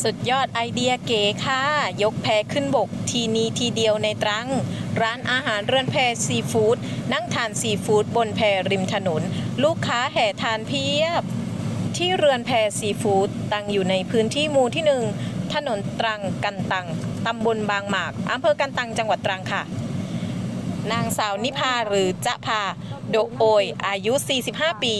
สุดยอดไอเดียเก๋ค่ะ ยกแพขึ้นบกทีนี้ทีเดียวในตรัง ร้านอาหารเรือนแพซีฟู้ดนั่งทานซีฟู้ดบนแพริมถนน ลูกค้าแห่ทานเพียบ ที่เรือนแพซีฟู้ดตั้งอยู่ในพื้นที่หมู่ที่หนึ่งถนนตรังกันตังตำบลบางหมากอำเภอกันตังจังหวัดตรังค่ะ นางสาวนิพาหรือจะพาโดโอยอายุ 45 ปี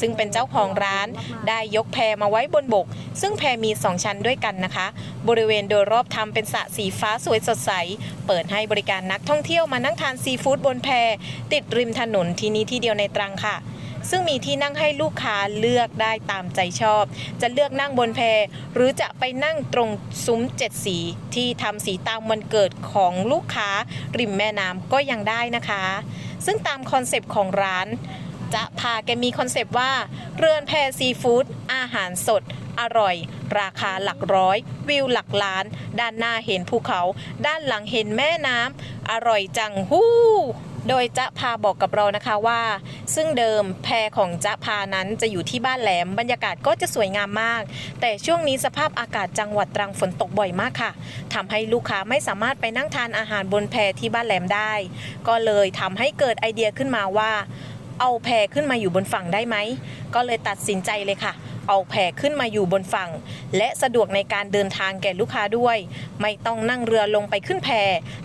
ซึ่งเป็นเจ้าของร้าน ได้ยกแพมาไว้บนบก ซึ่งแพมี 2 ชั้นด้วยกันนะคะ บริเวณโดยรอบทำเป็นสระสีฟ้าสวยสดใส เปิดให้บริการนักท่องเที่ยวมานั่งทานซีฟู้ดบนแพ ติดริมถนนที่นี้ที่เดียวในตรังค่ะ ซึ่งมีที่นั่งให้ลูกค้าเลือกได้ตามใจชอบ จะเลือกนั่งบนแพหรือจะไปนั่งตรงซุ้มเจ็ดสี ที่ทำสีตามวันเกิดของลูกค้า ริมแม่น้ำก็ยังได้นะคะ ซึ่งตามคอนเซปต์ของร้านจะพาแกมีคอนเซปต์ว่า เรือนแพซีฟู้ดอาหารสด อร่อย ราคาหลักร้อย วิวหลักล้าน ด้านหน้าเห็นภูเขา ด้านหลังเห็นแม่น้ำอร่อยจังฮู้ โดยจะพาบอกกับเรานะคะว่า ซึ่งเดิมแพของจะพานั้นจะอยู่ที่บ้านแหลมบรรยากาศก็จะสวยงามมาก แต่ช่วงนี้สภาพอากาศจังหวัดตรังฝนตกบ่อยมากค่ะทำให้ลูกค้าไม่สามารถไปนั่งทานอาหารบนแพที่บ้านแหลมได้ ก็เลยทำให้เกิดไอเดียขึ้นมาว่า เอาแพขึ้นมาอยู่บนฝั่งได้ไหมก็เลยตัดสินใจเลยค่ะ เอาแพขึ้นมาอยู่บนฝั่ง และสะดวกในการเดินทางแก่ลูกค้าด้วย ไม่ต้องนั่งเรือลงไปขึ้นแพ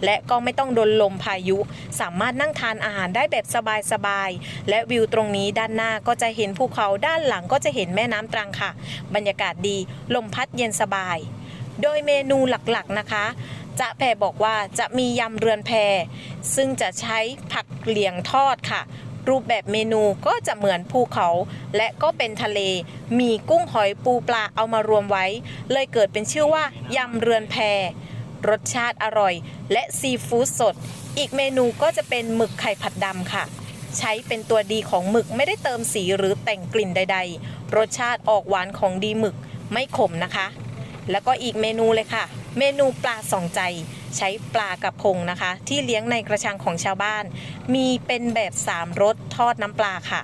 และก็ไม่ต้องโดนลมพายุ สามารถนั่งทานอาหารได้แบบสบายๆและวิวตรงนี้ด้านหน้าก็จะเห็นภูเขาด้านหลังก็จะเห็นแม่น้ำตรังค่ะ บรรยากาศดีลมพัดเย็นสบาย โดยเมนูหลักๆนะคะจะแพรบอกว่าจะมียำเรือนแพ ซึ่งจะใช้ผักเหลียงทอดค่ะ รูปแบบเมนูก็จะเหมือนภูเขา และก็เป็นทะเล มีกุ้งหอยปูปลาเอามารวมไว้ เลยเกิดเป็นชื่อว่ายำเรือนแพรสชาติอร่อย และซีฟู้ดสด อีกเมนูก็จะเป็นหมึกไข่ผัดดำค่ะ ใช้เป็นตัวดีของหมึกไม่ได้เติมสีหรือแต่งกลิ่นใด ๆ รสชาติออกหวานของดีหมึกไม่ขมนะคะ แล้วก็อีกเมนูเลยค่ะ เมนูปลาสองใจ ใช้ปลากระพงนะคะ ที่เลี้ยงในกระชังของชาวบ้าน มีเป็นแบบสามรสทอดน้ำปลาค่ะ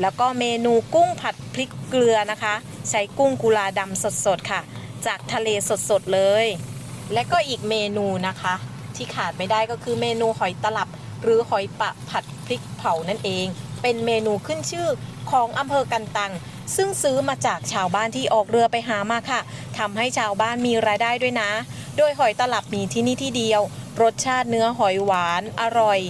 แล้วก็เมนูกุ้งผัดพริกเกลือนะคะ ใช้กุ้งกุลาดำสดๆค่ะ จากทะเลสดๆเลย และก็อีกเมนูนะคะ ที่ขาดไม่ได้ก็คือเมนูหอยตลับ หรือหอยปะผัดพริกเผานั่นเอง เป็นเมนูขึ้นชื่อของอำเภอกันตังซึ่งซื้อมาจากชาวบ้านที่ออกเรือไปหามาค่ะทำให้ชาวบ้านมีรายได้ด้วยนะ โดยหอยตลับมีที่นี่ที่เดียว รสชาติเนื้อหอยหวานอร่อย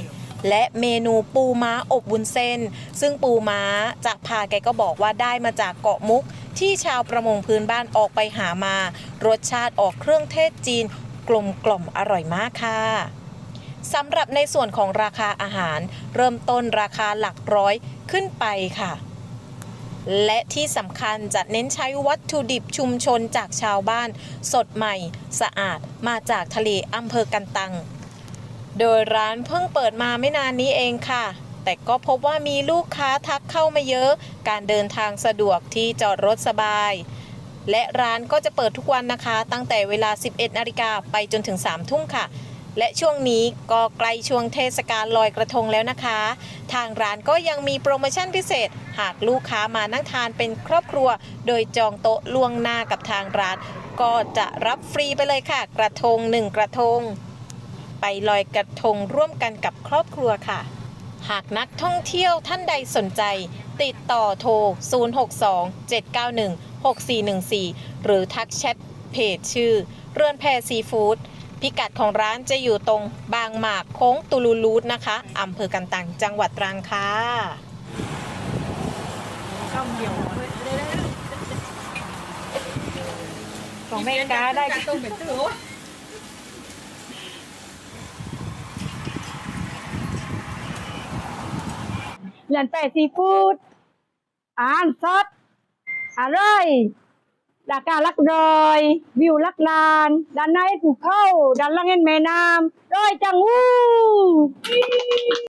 และเมนูปูม้าอบวุ้นเส้น ซึ่งปูม้าจากพาแกก็บอกว่าได้มาจากเกาะมุก ที่ชาวประมงพื้นบ้านออกไปหามา รสชาติออกเครื่องเทศจีนกลมกล่อมอร่อยมากค่ะสำหรับในส่วนของราคาอาหาร เริ่มต้นราคาหลักร้อยขึ้นไปค่ะ และที่สำคัญจะเน้นใช้วัตถุดิบชุมชนจากชาวบ้าน สดใหม่ สะอาดมาจากทะเลอำเภอกันตัง โดยร้านเพิ่งเปิดมาไม่นานนี้เองค่ะ แต่ก็พบว่ามีลูกค้าทักเข้ามาเยอะ การเดินทางสะดวกที่จอดรถสบาย และร้านก็จะเปิดทุกวันนะคะ ตั้งแต่เวลา 11นาฬิกาไปจนถึง 3 ทุ่มค่ะ และช่วงนี้ก็ใกล้ช่วงเทศกาลลอยกระทงแล้วนะคะ ทางร้านก็ยังมีโปรโมชั่นพิเศษ หากลูกค้ามานั่งทานเป็นครอบครัว โดยจองโต๊ะล่วงหน้ากับทางร้าน ก็จะรับฟรีไปเลยค่ะ กระทง1กระทง ไปลอยกระทงร่วมกันกับครอบครัวค่ะ หากนักท่องเที่ยวท่านใดสนใจ ติดต่อโทร 062 791 6414 หรือทักแชทเพจชื่อ เรือนแพรซีฟู้ด พิกัดของร้านจะอยู่ตรงบางหมากโค้งตูลูลูดนะคะอำเภอกันตังจังหวัดตรังค่ะคำเดียวของแม่กาได้ตรงเป็นตื้อเรือนแปดซีฟู้ดอาหารสดอร่อย ดากาลักรอย วิวลักลานด้านในภูเขาด้านล่างเห็นแม่น้ำรอยจังหู้